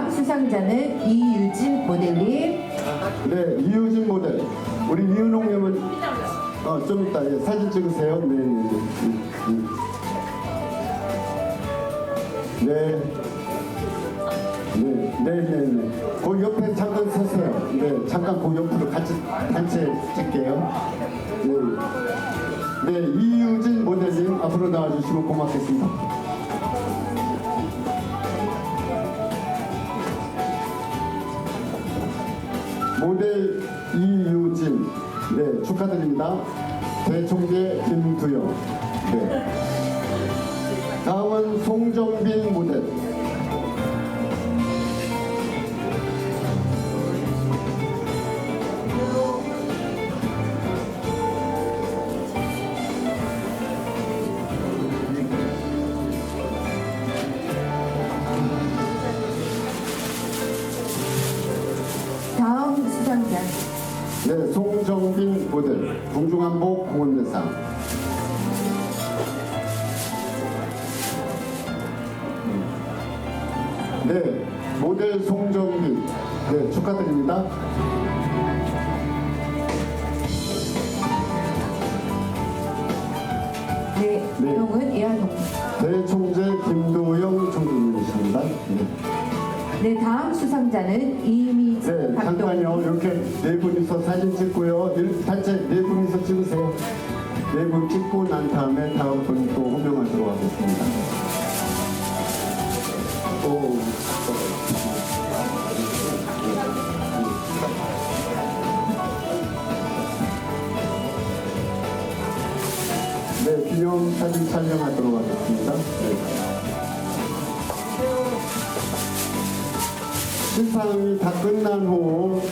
다음 수상자는 이유진 모델님. 네, 이효진 모델. 우리 이은홍님은 어, 좀 이따 예, 사진 찍으세요. 네, 네, 네. 음, 음. 네. 네, 네, 네, 네. 그 옆에 잠깐 서세요. 네, 잠깐 그 옆으로 같이 단체 찍게요. 네. 네, 이유진 모델님 앞으로 나와주시면 고맙겠습니다. 모델 이유진. 네 축하드립니다. 대총재 김두영. 네. 다음은 송정빈 모델 수상자. 네 송정빈 모델 공중한복 공원대상 네 모델 송정빈 네 축하드립니다 네, 네. 이용은 이하동. 대총재 김두영 총재님이십니다 네. 네, 다음 수상자는 이미진 네. 잠깐요. 이렇게 네 분이서 사진 찍고요. 일- 단체 네 분이서 찍으세요. 네 분 찍고 난 다음에 다음 분또 호명하도록 하겠습니다. 오. 네, 기념 사진 촬영하도록 하겠습니다. 네. 시상이 다 끝난 후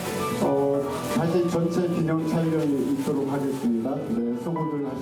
어, 다시 전체 기념 촬영이 있도록 하겠습니다. 네, 수고들 하셨습니다.